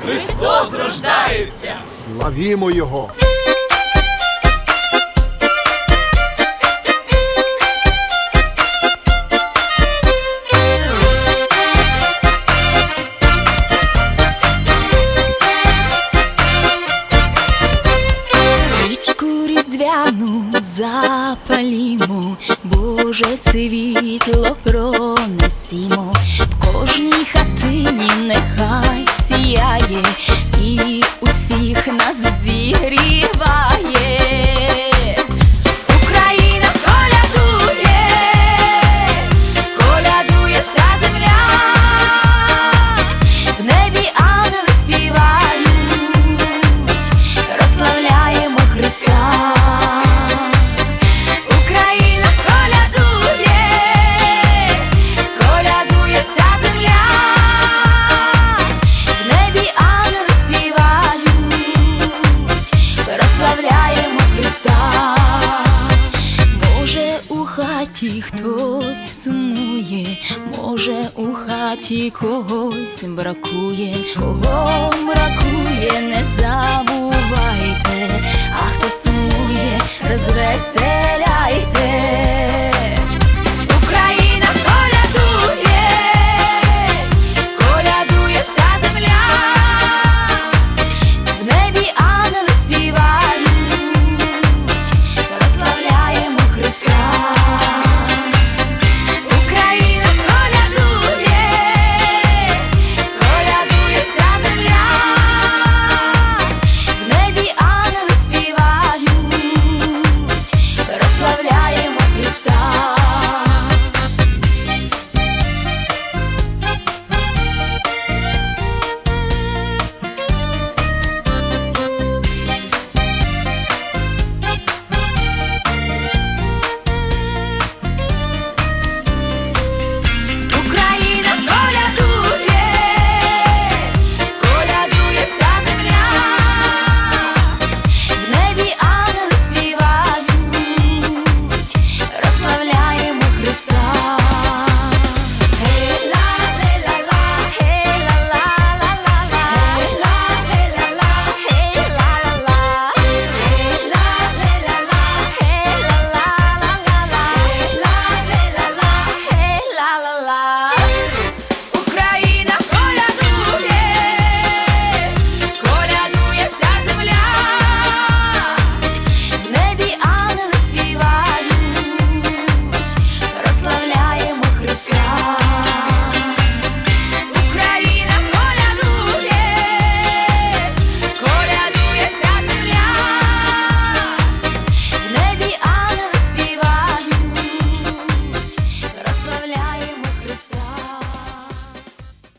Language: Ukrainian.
Христос рождається! Славімо Його! Різдвяну запалімо, Боже світло пронесімо, в кожній хатині нехай сіяє і усіх нас зігріває. Хаті хтось сумує, може, у хаті когось бракує, кого бракує, не забувайте,